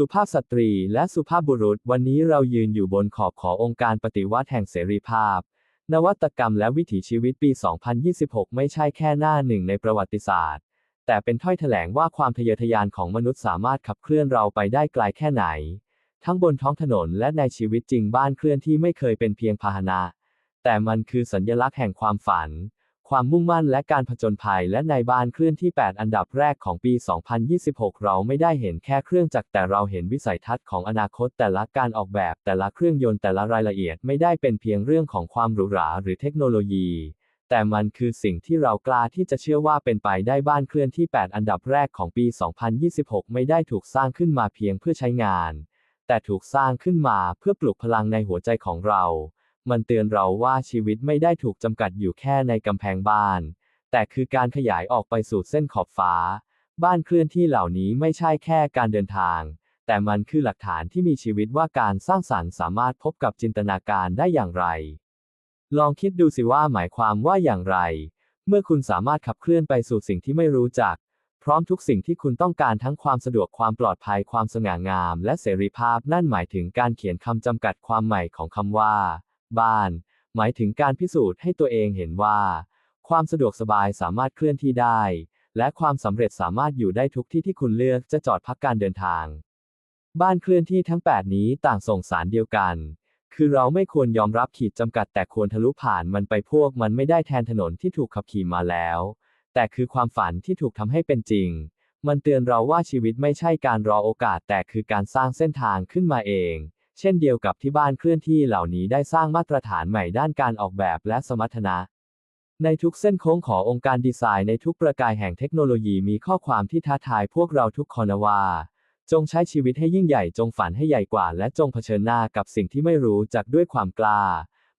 สุภาพสตรีและสุภาพบุรุษ วันนี้เรายืนอยู่บนขอบขององค์การปฏิวัติแห่งเสรีภาพ นวัตกรรมและวิถีชีวิตปี 2026 ไม่ใช่แค่หน้าหนึ่งในประวัติศาสตร์ แต่เป็นถ้อยแถลงว่าความทะเยอทะยานของมนุษย์สามารถขับเคลื่อนเราไปได้ไกลแค่ไหน ทั้งบนท้องถนนและในชีวิตจริงบ้านเคลื่อนที่ไม่เคยเป็นเพียงพาหนะ แต่มันคือสัญลักษณ์แห่งความฝัน ความมุ่งมั่นและการผจญภัยและในบ้านเคลื่อนที่ 8 อันดับแรกของปี 2026 เราไม่ได้เห็นแค่เครื่องจักรแต่เราเห็นวิสัยทัศน์ของอนาคตแต่ละการออกแบบแต่ละเครื่องยนต์แต่ละรายละเอียดไม่ได้เป็นเพียงเรื่องของความหรูหราหรือเทคโนโลยี แต่มันคือสิ่งที่เรากล้าที่จะเชื่อว่าเป็นไปได้บ้านเคลื่อนที่ 8 อันดับแรกของปี 2026 ไม่ได้ถูกสร้างขึ้นมาเพียงเพื่อใช้งาน แต่ถูกสร้างขึ้นมาเพื่อปลุกพลังในหัวใจของเรา มันเตือนเราว่าชีวิตไม่ได้ถูกจำกัดอยู่แค่ในกำแพงบ้าน แต่คือการขยายออกไปสู่เส้นขอบฟ้า บ้านเคลื่อนที่เหล่านี้ไม่ใช่แค่การเดินทาง แต่มันคือหลักฐานที่มีชีวิตว่าการสร้างสรรค์สามารถพบกับจินตนาการได้อย่างไร ลองคิดดูสิว่าหมายความว่าอย่างไร เมื่อคุณสามารถขับเคลื่อนไปสู่สิ่งที่ไม่รู้จัก พร้อมทุกสิ่งที่คุณต้องการทั้งความสะดวกความปลอดภัยความสง่างาม และเสรีภาพนั่นหมายถึงการเขียนคำจำกัดความใหม่ของคำว่า บ้าน หมายถึงการพิสูจน์ให้ตัวเองเห็นว่า ความสะดวกสบายสามารถเคลื่อนที่ได้ และความสำเร็จสามารถอยู่ได้ทุกที่ที่คุณเลือกจะจอดพักการเดินทาง บ้านเคลื่อนที่ทั้ง 8 นี้ต่างส่งสารเดียวกัน คือเราไม่ควรยอมรับขีดจำกัดแต่ควรทะลุผ่านมันไปพวกมันไม่ได้แทนถนนที่ถูกขับขี่มาแล้ว แต่คือความฝันที่ถูกทำให้เป็นจริง มันเตือนเราว่าชีวิตไม่ใช่การรอโอกาสแต่คือการสร้างเส้นทางขึ้นมาเอง เช่นเดียวกับที่บ้านเคลื่อนที่เหล่านี้ได้สร้างมาตรฐานใหม่ด้านการออกแบบและสมรรถนะ ในทุกเส้นโค้งขององค์การดีไซน์ในทุกประกายแห่งเทคโนโลยีมีข้อความที่ท้าทายพวกเราทุกคนว่า จงใช้ชีวิตให้ยิ่งใหญ่จงฝันให้ใหญ่กว่า และจงเผชิญหน้ากับสิ่งที่ไม่รู้จักด้วยความกล้า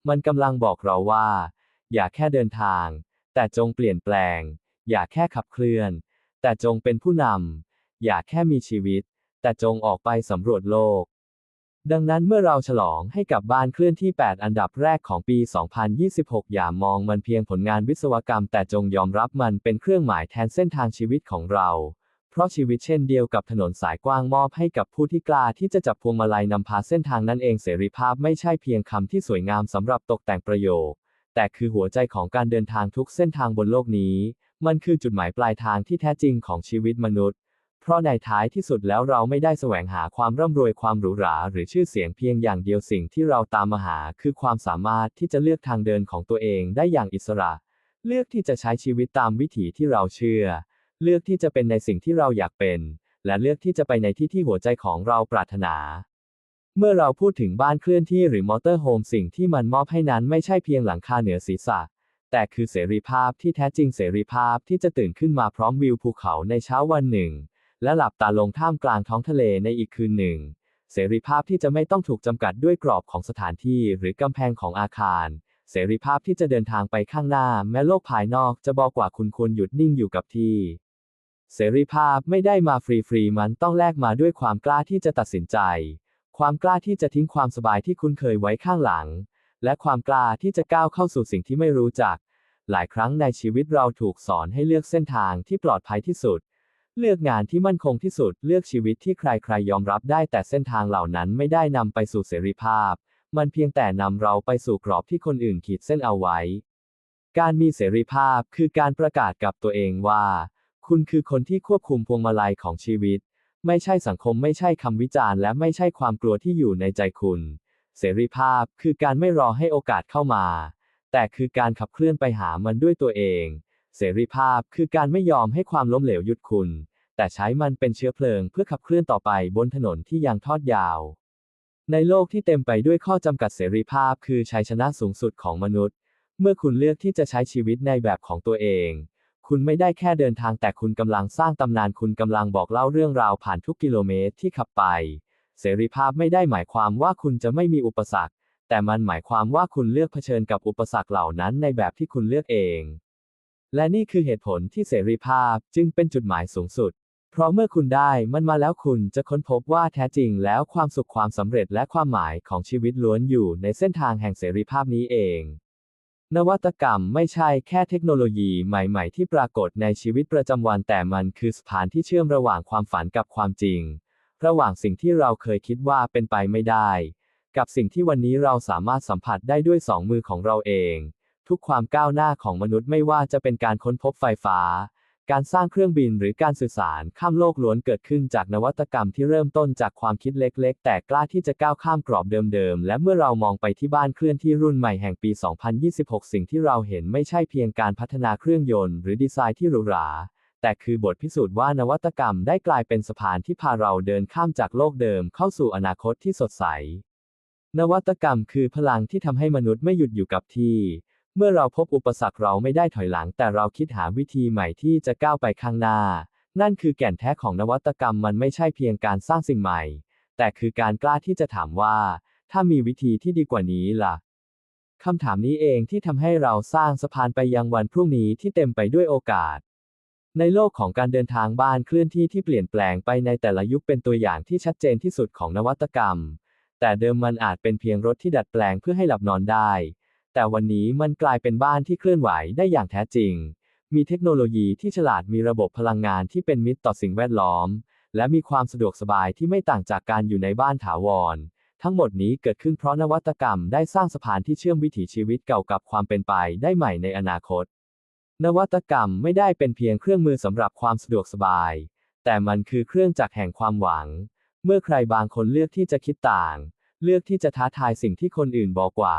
มันกำลังบอกเราว่า อย่าแค่เดินทาง แต่จงเปลี่ยนแปลง อย่าแค่ขับเคลื่อน แต่จงเป็นผู้นำอย่าแค่มีชีวิต แต่จงออกไปสำรวจโลก ดังนั้นเมื่อเราฉลองให้กับบ้านเคลื่อนที่ 8 อันดับแรกของปี 2026 อย่ามองมันเพียงผลงานวิศวกรรม แต่จงยอมรับมันเป็นเครื่องหมายแทนเส้นทางชีวิตของเรา เพราะชีวิตเช่นเดียวกับถนนสายกว้างมอบให้กับผู้ที่กล้าที่จะจับพวงมาลัยนำพาเส้นทางนั้นเองเสรีภาพไม่ใช่เพียงคำที่สวยงามสำหรับตกแต่งประโยค แต่คือหัวใจของการเดินทางทุกเส้นทางบนโลกนี้ มันคือจุดหมายปลายทางที่แท้จริงของชีวิตมนุษย์ เพราะในท้ายที่สุดแล้วเราไม่ได้แสวงหาความร่ำรวยความหรูหราหรือชื่อเสียงเพียงอย่างเดียวสิ่งที่เราตามมาหา คือความสามารถที่จะเลือกทางเดินของตัวเองได้อย่างอิสระ เลือกที่จะใช้ชีวิตตามวิถีที่เราเชื่อ เลือกที่จะเป็นในสิ่งที่เราอยากเป็น และเลือกที่จะไปในที่ที่หัวใจของเราปรารถนาเมื่อเราพูดถึงบ้านเคลื่อนที่หรือมอเตอร์โฮมสิ่งที่มันมอบให้นั้นไม่ใช่เพียงหลังคาเหนือศีรษะ แต่คือเสรีภาพที่แท้จริงเสรีภาพที่จะตื่นขึ้นมาพร้อมวิวภูเขาในเช้าวันหนึ่ง และหลับตาลงท่ามกลางท้องทะเลในอีกคืนหนึ่ง เสรีภาพที่จะไม่ต้องถูกจำกัดด้วยกรอบของสถานที่หรือกำแพงของอาคาร เสรีภาพที่จะเดินทางไปข้างหน้า แม้โลกภายนอกจะบอกว่าคุณควรหยุดนิ่งอยู่กับที่ เสรีภาพไม่ได้มาฟรีๆมันต้องแลกมาด้วยความกล้าที่จะตัดสินใจ ความกล้าที่จะทิ้งความสบายที่คุ้นเคยไว้ข้างหลัง และความกล้าที่จะก้าวเข้าสู่สิ่งที่ไม่รู้จัก หลายครั้งในชีวิตเราถูกสอนให้เลือกเส้นทางที่ปลอดภัยที่สุด เลือกงานที่มั่นคงที่สุด เลือกชีวิตที่ใครๆยอมรับได้แต่เส้นทางเหล่านั้นไม่ได้นำไปสู่เสรีภาพ มันเพียงแต่นำเราไปสู่กรอบที่คนอื่นขีดเส้นเอาไว้ การมีเสรีภาพคือการประกาศกับตัวเองว่า คุณคือคนที่ควบคุมพวงมาลัยของชีวิต ไม่ใช่สังคมไม่ใช่คำวิจารณ์ และไม่ใช่ความกลัวที่อยู่ในใจคุณ เสรีภาพคือการไม่รอให้โอกาสเข้ามา แต่คือการขับเคลื่อนไปหามันด้วยตัวเอง เสรีภาพคือการไม่ยอมให้ความล้มเหลวหยุดคุณ แต่ใช้มันเป็นเชื้อเพลิงเพื่อขับเคลื่อนต่อไปบนถนนที่ยังทอดยาว ในโลกที่เต็มไปด้วยข้อจำกัดเสรีภาพคือชัยชนะสูงสุดของมนุษย์ เมื่อคุณเลือกที่จะใช้ชีวิตในแบบของตัวเอง คุณไม่ได้แค่เดินทางแต่คุณกำลังสร้างตำนานคุณกำลังบอกเล่าเรื่องราวผ่านทุกกิโลเมตรที่ขับไป เสรีภาพไม่ได้หมายความว่าคุณจะไม่มีอุปสรรค แต่มันหมายความว่าคุณเลือกเผชิญกับอุปสรรคเหล่านั้นในแบบที่คุณเลือกเอง และนี่คือเหตุผลที่เสรีภาพจึงเป็นจุดหมายสูงสุด เพราะเมื่อคุณได้มันมาแล้วคุณจะค้นพบว่าแท้จริงแล้วความสุขความสำเร็จและความหมายของชีวิตล้วนอยู่ในเส้นทางแห่งเสรีภาพนี้เอง นวัตกรรมไม่ใช่แค่เทคโนโลยีใหม่ ๆ ที่ปรากฏในชีวิตประจำวันแต่มันคือสะพานที่เชื่อมระหว่างความฝันกับความจริง ระหว่างสิ่งที่เราเคยคิดว่าเป็นไปไม่ได้ กับสิ่งที่วันนี้เราสามารถสัมผัสได้ด้วยสองมือของเราเอง ทุกความก้าวหน้าของมนุษย์ไม่ว่าจะเป็นการค้นพบไฟฟ้า การสร้างเครื่องบินหรือการสื่อสารข้ามโลกล้วนเกิดขึ้นจากนวัตกรรมที่เริ่มต้นจากความคิดเล็กๆ แต่กล้าที่จะก้าวข้ามกรอบเดิมๆ และเมื่อเรามองไปที่บ้านเคลื่อนที่รุ่นใหม่แห่งปี 2026 สิ่งที่เราเห็นไม่ใช่เพียงการพัฒนาเครื่องยนต์ หรือดีไซน์ที่หรูหราแต่คือบทพิสูจน์ว่านวัตกรรมได้กลายเป็นสะพานที่พาเราเดินข้ามจากโลกเดิมเข้าสู่อนาคตที่สดใส นวัตกรรมคือพลังที่ทำให้มนุษย์ไม่หยุดอยู่กับที่ เมื่อเราพบอุปสรรคเราไม่ได้ถอยหลัง แต่เราคิดหาวิธีใหม่ที่จะก้าวไปข้างหน้า นั่นคือแก่นแท้ของนวัตกรรมมันไม่ใช่เพียงการสร้างสิ่งใหม่ แต่คือการกล้าที่จะถามว่า ถ้ามีวิธีที่ดีกว่านี้ล่ะคำถามนี้เองที่ทำให้เราสร้างสะพานไปยังวันพรุ่งนี้ที่เต็มไปด้วยโอกาส ในโลกของการเดินทางบ้านเคลื่อนที่ที่เปลี่ยนแปลงไปในแต่ละยุคเป็นตัวอย่างที่ชัดเจนที่สุดของนวัตกรรม แต่เดิมมันอาจเป็นเพียงรถที่ดัดแปลงเพื่อให้หลับนอนได้ แต่วันนี้มันกลายเป็นบ้านที่เคลื่อนไหวได้อย่างแท้จริง มีเทคโนโลยีที่ฉลาดมีระบบพลังงานที่เป็นมิตรต่อสิ่งแวดล้อม และมีความสะดวกสบายที่ไม่ต่างจากการอยู่ในบ้านถาวร ทั้งหมดนี้เกิดขึ้นเพราะนวัตกรรมได้สร้างสะพานที่เชื่อมวิถีชีวิตเก่ากับความเป็นไปได้ใหม่ในอนาคต นวัตกรรมไม่ได้เป็นเพียงเครื่องมือสำหรับความสะดวกสบาย แต่มันคือเครื่องจักรแห่งความหวัง เมื่อใครบางคนเลือกที่จะคิดต่าง เลือกที่จะท้าทายสิ่งที่คนอื่นบอกว่า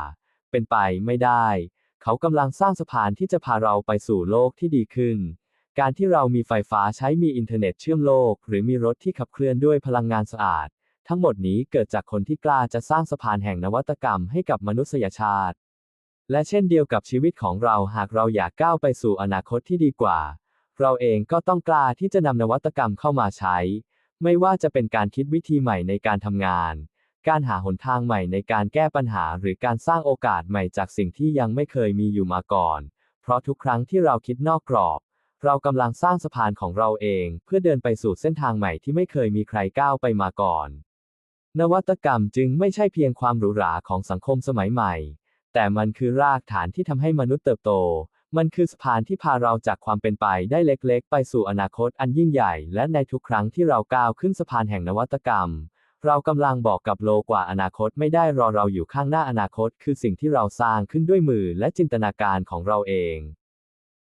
เป็นไปไม่ได้ เขากำลังสร้างสะพานที่จะพาเราไปสู่โลกที่ดีขึ้น การที่เรามีไฟฟ้าใช้มีอินเทอร์เน็ตเชื่อมโลก หรือมีรถที่ขับเคลื่อนด้วยพลังงานสะอาด ทั้งหมดนี้เกิดจากคนที่กล้าจะสร้างสะพานแห่งนวัตกรรมให้กับมนุษยชาติ และเช่นเดียวกับชีวิตของเราหากเราอยากก้าวไปสู่อนาคตที่ดีกว่า เราเองก็ต้องกล้าที่จะนำนวัตกรรมเข้ามาใช้ ไม่ว่าจะเป็นการคิดวิธีใหม่ในการทำงาน การหาหนทางใหม่ในการแก้ปัญหาหรือการสร้างโอกาสใหม่จากสิ่งที่ยังไม่เคยมีอยู่มาก่อน เพราะทุกครั้งที่เราคิดนอกกรอบ เรากำลังสร้างสะพานของเราเอง เพื่อเดินไปสู่เส้นทางใหม่ที่ไม่เคยมีใครก้าวไปมาก่อน นวัตกรรมจึงไม่ใช่เพียงความหรูหราของสังคมสมัยใหม่ แต่มันคือรากฐานที่ทำให้มนุษย์เติบโต มันคือสะพานที่พาเราจากความเป็นไปได้เล็กๆ ไปสู่อนาคตอันยิ่งใหญ่ และในทุกครั้งที่เราก้าวขึ้นสะพานแห่งนวัตกรรม เรากำลังบอกกับโลกว่าอนาคตไม่ได้รอเราอยู่ข้างหน้าอนาคต คือสิ่งที่เราสร้างขึ้นด้วยมือและจินตนาการของเราเอง